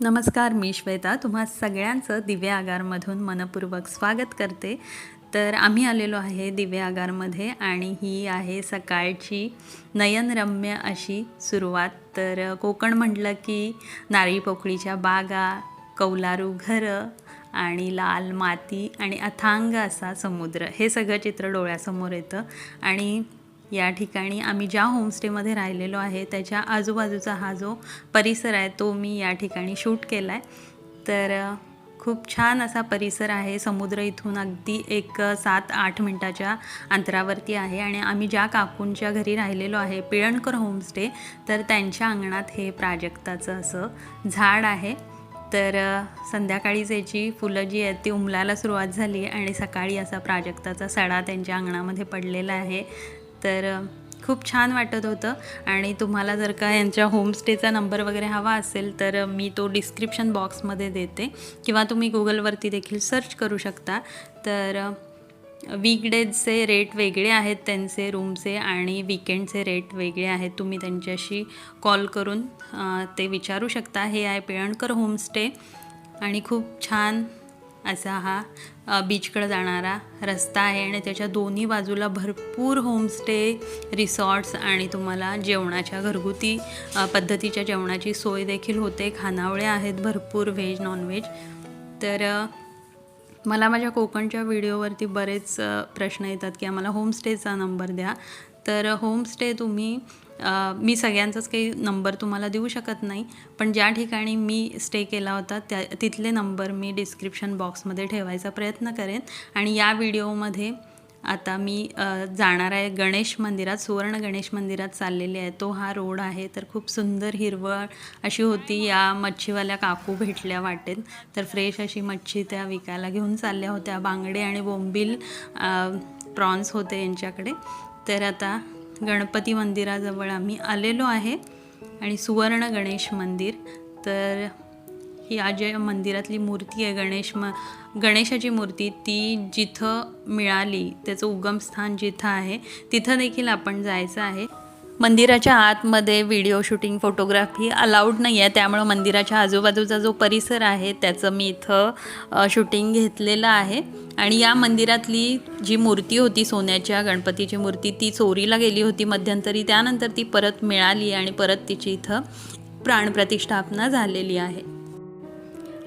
नमस्कार मी श्वेता. तुम्हा सगळ्यांचं दिव्य आगारमधून मनपूर्वक स्वागत करते. तर आम्ही आलेलो आहे दिव्य आगारमध्ये आणि ही आहे सकाळची नयनरम्य अशी सुरुवात. तर कोकण म्हटलं की नारळी पोकळीच्या बागा कौलारू घरं आणि लाल माती आणि अथांग असा समुद्र. हे सगळं चित्र डोळ्यासमोर येतं आणि या ठिकाणी आम्ही ज्या होमस्टेमध्ये राहिलेलो आहे त्याच्या आजूबाजूचा हा जो परिसर आहे तो मी या ठिकाणी शूट केला आहे तर खूप छान असा परिसर आहे. समुद्र इथून अगदी एक सात आठ मिनटाच्या अंतरावरती आहे आणि आम्ही ज्या काकूंच्या घरी राहिलेलो आहे पिळणकर होमस्टे तर त्यांच्या अंगणात हे प्राजक्ताचं असं झाड आहे. तर संध्याकाळीच याची फुलं जी आहेत ती उमलायला सुरुवात झाली आणि सकाळी असा प्राजक्ताचा सडा त्यांच्या अंगणामध्ये पडलेला आहे. तर खूप छान वाटत होतं. आणि तुम्हाला जर का यांच्या होमस्टेचा नंबर वगैरे हवा असेल तर मी तो डिस्क्रिप्शन बॉक्समध्ये देते. किंवा तुम्ही गुगलवरती देखील सर्च करू शकता. तर वीकडेजचे रेट वेगळे आहेत त्यांचे रूमचे आणि विकेंडचे रेट वेगळे आहेत. तुम्ही त्यांच्याशी कॉल करून ते विचारू शकता. हे आहे पिळणकर होमस्टे आणि खूप छान असा हा बीचकडं जाणारा रस्ता आहे आणि त्याच्या दोन्ही बाजूला भरपूर होमस्टे रिसॉर्ट्स आणि तुम्हाला जेवणाच्या घरगुती पद्धतीच्या जेवणाची सोय देखील होते. खानावळे आहेत भरपूर व्हेज नॉनव्हेज तर मला माझ्या कोकणच्या व्हिडिओवरती बरेच प्रश्न येतात की आम्हाला होमस्टेचा नंबर द्या. तर होमस्टे तुम्ही मी सगळ्यांचाच काही नंबर तुम्हाला देऊ शकत नाही पण ज्या ठिकाणी मी स्टे केला होता त्या तिथले नंबर मी डिस्क्रिप्शन बॉक्समध्ये ठेवायचा प्रयत्न करेन. आणि या व्हिडिओमध्ये आता मी जाणार आहे गणेश मंदिरात सुवर्ण गणेश मंदिरात चाललेले आहे. तो हा रोड आहे तर खूप सुंदर हिरवळ अशी होती. या मच्छीवाल्या काकू भेटल्या वाटेत. तर फ्रेश अशी मच्छी त्या विकायला घेऊन चालल्या होत्या. बांगडे आणि बोंबील प्रॉन्स होते यांच्याकडे. तर आता गणपती मंदिराजवळ आम्ही आलेलो आहे आणि सुवर्ण गणेश मंदिर. तर ही आज जे मंदिरातली मूर्ती आहे गणेश म गणेशाची मूर्ती. ती जिथं मिळाली त्याचं उगमस्थान जिथं आहे तिथं देखील आपण जायचं आहे. मंदिराच्या आतमध्ये व्हिडिओ शूटिंग फोटोग्राफी अलाउड नाही आहे त्यामुळं मंदिराच्या आजूबाजूचा जो परिसर आहे त्याचं मी इथं शूटिंग घेतलेलं आहे. आणि या मंदिरातली जी मूर्ती होती सोन्याच्या गणपतीची मूर्ती ती चोरीला गेली होती मध्यंतरी. त्यानंतर ती परत मिळाली आणि परत तिची इथं प्राणप्रतिष्ठापना झालेली आहे.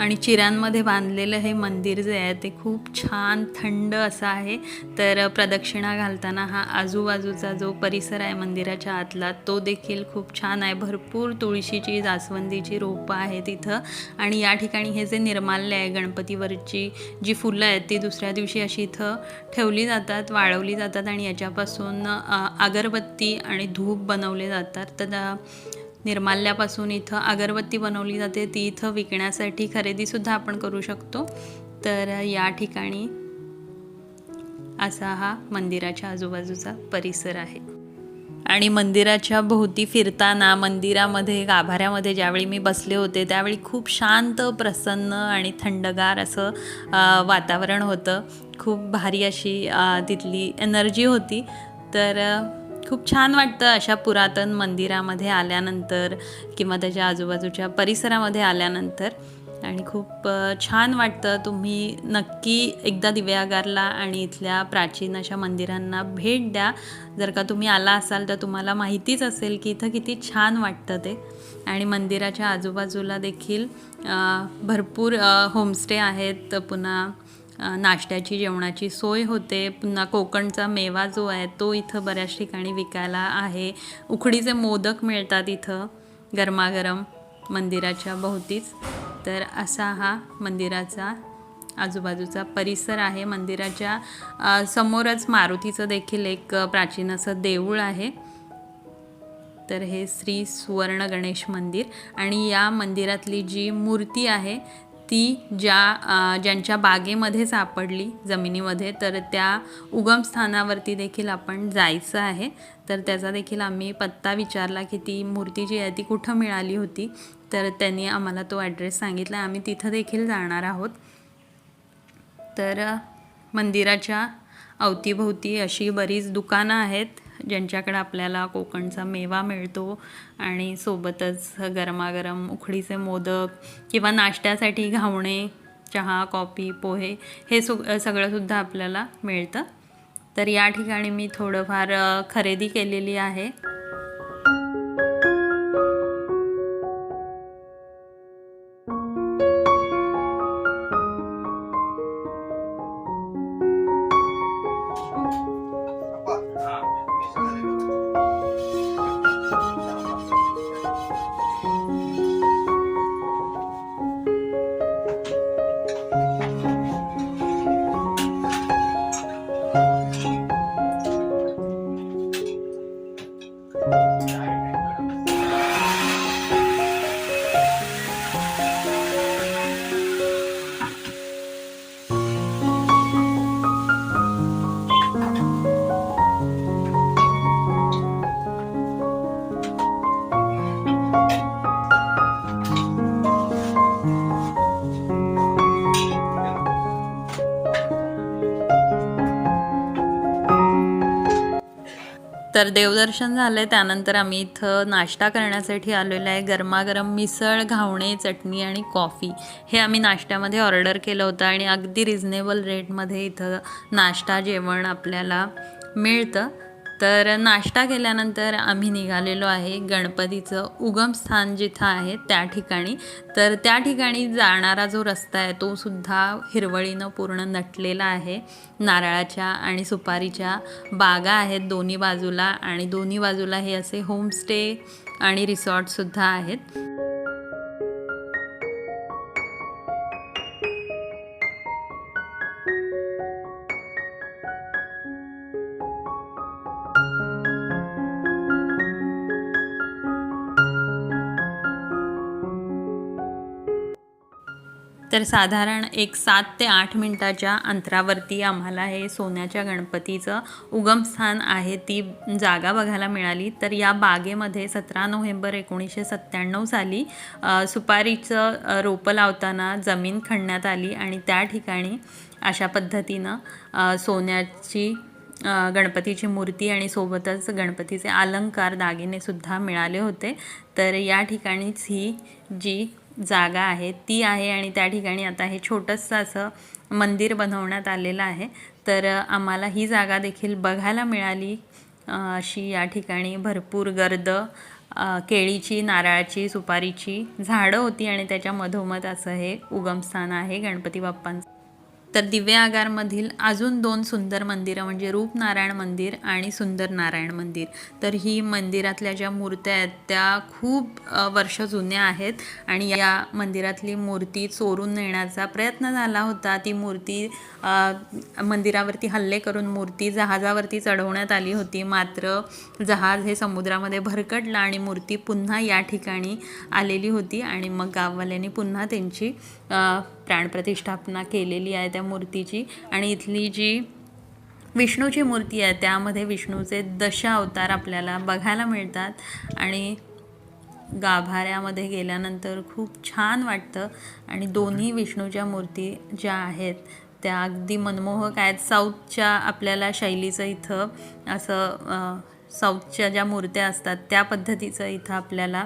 आणि चिरांमध्ये बांधलेलं हे मंदिर जे आहे ते खूप छान थंड असं आहे. तर प्रदक्षिणा घालताना हा आजूबाजूचा जो परिसर आहे मंदिराच्या आतला तो देखील खूप छान आहे. भरपूर तुळशीची जास्वंदीची रोपं आहेत तिथं आणि या ठिकाणी हे जे निर्माल्य आहे गणपतीवरची जी फुलं आहेत ती दुसऱ्या दिवशी अशी इथं ठेवली जातात वाळवली जातात आणि याच्यापासून अगरबत्ती आणि धूप बनवले जातात. तर निर्माल्यापासून इथं अगरबत्ती बनवली जाते ती इथं विकण्यासाठी खरेदीसुद्धा आपण करू शकतो. तर या ठिकाणी असा हा मंदिराच्या आजूबाजूचा परिसर आहे. आणि मंदिराच्या भोवती फिरताना मंदिरामध्ये गाभाऱ्यामध्ये ज्यावेळी मी बसले होते त्यावेळी खूप शांत प्रसन्न आणि थंडगार असं वातावरण होतं. खूप भारी अशी तिथली एनर्जी होती. तर खूप छान वाटतं अशा पुरातन मंदिरामध्ये आल्यानंतर किंवा त्याच्या आजूबाजूच्या परिसरामध्ये आल्यानंतर. आणि खूप छान वाटतं. तुम्ही नक्की एकदा दिव्यागारला आणि इथल्या प्राचीन अशा मंदिरांना भेट द्या. जर का तुम्ही आला असाल तर तुम्हाला माहितीच असेल की इथं किती छान वाटतं ते. आणि मंदिराच्या आजूबाजूला देखील भरपूर होमस्टे आहेत. पुन्हा नाश्त्याची जेवणाची सोय होते. पुन्हा कोकणचा मेवा जो आहे तो इथं बऱ्याच ठिकाणी विकायला आहे. उकडीचे मोदक मिळतात इथं गरमागरम मंदिराच्या भोवतीच. तर असा हा मंदिराचा आजूबाजूचा परिसर आहे. मंदिराच्या समोरच मारुतीचं देखील एक प्राचीन असं देऊळ आहे. तर हे श्री सुवर्ण गणेश मंदिर. आणि या मंदिरातली जी मूर्ती आहे ती ज्या ज्यांच्या बागेमध्ये सापडली जमिनीमध्ये तर त्या उगमस्थानावरती देखील आपण जायचं आहे. तर त्याचा देखील आम्ही पत्ता विचारला की ती मूर्ती जी आहे ती कुठं मिळाली होती? तर त्यांनी आम्हाला तो ॲड्रेस सांगितला. आम्ही तिथं देखील जाणार आहोत. तर मंदिराच्या अवतीभोवती अशी बरीच दुकानं आहेत. ज्यांच्याकडं आपल्याला कोकणचा मेवा मिळतो आणि सोबतच गरमागरम उकडीचे मोदक किंवा नाश्त्यासाठी घावणे चहा कॉफी पोहे हे सु सगळंसुद्धा आपल्याला मिळतं. तर या ठिकाणी मी थोडंफार खरेदी केलेली आहे. तर देवदर्शन झालं त्यानंतर आम्ही इथं नाश्ता करण्यासाठी आलेलो आहे. गरमागरम मिसळ घावणे चटणी आणि कॉफी हे आम्ही नाश्त्यामध्ये ऑर्डर केलं होतं आणि अगदी रिझनेबल रेटमध्ये इथं नाश्ता जेवण आपल्याला मिळतं. तर नाश्ता केल्यानंतर आम्ही निघालेलो आहे गणपतीचं उगमस्थान जिथं आहे त्या ठिकाणी. तर त्या ठिकाणी जाणारा जो रस्ता आहे तो सुद्धा हिरवळीनं पूर्ण नटलेला आहे. नारळाच्या आणि सुपारीच्या बागा आहेत दोन्ही बाजूला आणि दोन्ही बाजूला हे असे होमस्टे आणि रिसॉर्टसुद्धा आहेत. तर साधारण एक सात ते आठ मिनटाच्या अंतरावरती आम्हाला हे सोन्याच्या गणपतीचं उगमस्थान आहे ती जागा बघायला मिळाली. तर या बागेमध्ये सतरा नोव्हेंबर एकोणीसशे सत्त्याण्णव साली सुपारीचं रोपं लावताना जमीन खणण्यात आली आणि त्या ठिकाणी अशा पद्धतीनं सोन्याची गणपतीची मूर्ती आणि सोबतच गणपतीचे अलंकार दागिनेसुद्धा मिळाले होते. तर या ठिकाणीच ही जी जागा आहे ती आहे आणि त्या ठिकाणी आता हे छोटंसं असं मंदिर बनवण्यात आलेलं आहे. तर आम्हाला ही जागा देखील बघायला मिळाली. अशी या ठिकाणी भरपूर गर्द केळीची नारळाची सुपारीची झाडं होती आणि त्याच्या मधोमध असं हे उगमस्थान आहे गणपती बाप्पांचं. तर दिव्य आगारमधील अजून दोन सुंदर मंदिरं म्हणजे रूपनारायण मंदिर आणि सुंदर नारायण मंदिर. तर ही मंदिरातल्या ज्या मूर्त्या आहेत त्या खूप वर्ष जुन्या आहेत आणि या मंदिरातली मूर्ती चोरून नेण्याचा प्रयत्न झाला होता. ती मूर्ती मंदिरावरती हल्ले करून मूर्ती जहाजावरती चढवण्यात आली होती. मात्र जहाज हे समुद्रामध्ये भरकटलं आणि मूर्ती पुन्हा या ठिकाणी आलेली होती आणि मग गाववाल्यांनी पुन्हा त्यांची प्राणप्रतिष्ठापना केलेली आहे त्या मूर्तीची. आणि इथली जी विष्णूची मूर्ती आहे त्यामध्ये विष्णूचे दशा अवतार आपल्याला बघायला मिळतात. आणि गाभाऱ्यामध्ये गेल्यानंतर खूप छान वाटतं. आणि दोन्ही विष्णूच्या मूर्ती ज्या आहेत त्या अगदी मनमोहक आहेत. साऊथच्या आपल्याला शैलीचं इथं असं साऊथच्या ज्या मूर्त्या असतात त्या पद्धतीचं इथं आपल्याला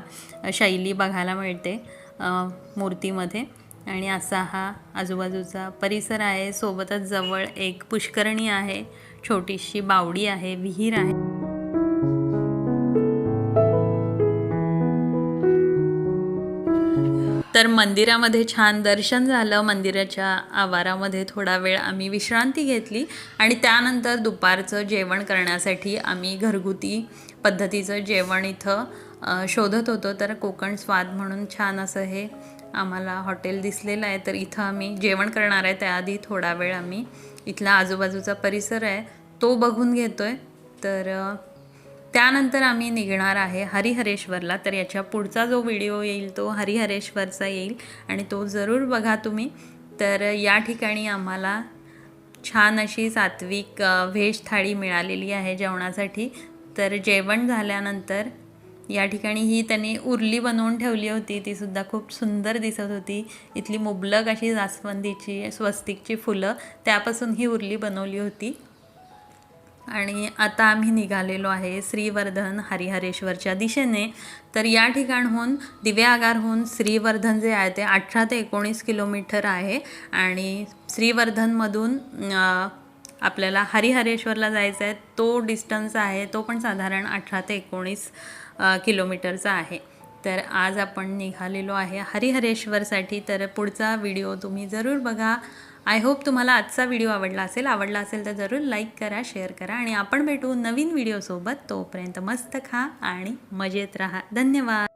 शैली बघायला मिळते मूर्तीमध्ये. आणि असा हा आजूबाजूचा परिसर आहे. सोबतच जवळ एक पुष्करणी आहे. छोटीशी बावडी आहे. विहीर आहे. तर मंदिरामध्ये छान दर्शन झालं. मंदिराच्या आवारामध्ये थोडा वेळ आम्ही विश्रांती घेतली आणि त्यानंतर दुपारचं जेवण करण्यासाठी आम्ही घरगुती पद्धतीचं जेवण इथं शोधत होतो. तर कोकण स्वाद म्हणून छान असं हे आम्हाला हॉटेल दिसलेलं आहे तर इथं आम्ही जेवण करणार आहे. त्याआधी थोडा वेळ आम्ही इथला आजूबाजूचा परिसर आहे तो बघून घेतो आहे तर त्यानंतर आम्ही निघणार आहे हरिहरेश्वरला. तर याच्या पुढचा जो व्हिडिओ येईल तो हरिहरेश्वरचा येईल. आणि तो जरूर बघा तुम्ही. तर या ठिकाणी आम्हाला छान अशी सात्विक व्हेज थाळी मिळालेली आहे जेवणासाठी. तर जेवण झाल्यानंतर या ठिकाणी ही त्यांनी उरली बनवून ठेवली होती. ती सुद्धा खूप सुंदर दिसत होती. इथली मुबलक अशी जास्वंदीची स्वस्तिकची फुलं त्यापासून ही उरली बनवली होती. आणि आता आम्ही निघालेलो आहे श्रीवर्धन हरिहरेश्वरच्या दिशेने. तर या ठिकाणहून दिव्यागारहून श्रीवर्धन जे आहे ते अठरा ते एकोणीस किलोमीटर आहे. आणि श्रीवर्धनमधून आपल्याला हरिहरेश्वरला जायचं आहे तो डिस्टन्स आहे तो पण साधारण अठरा ते एकोणीस किलोमीटरचा आहे. तर आज आपण निघालेलो आहे हरिहरेश्वरसाठी. तर पुढचा व्हिडिओ तुम्ही जरूर बघा. आय होप तुम्हाला आजचा व्हिडिओ आवडला असेल. आवडला असेल तर जरूर लाईक करा शेअर करा आणि आपण भेटू नवीन व्हिडिओसोबत तोपर्यंत मस्त खा आणि मजेत राहा. धन्यवाद.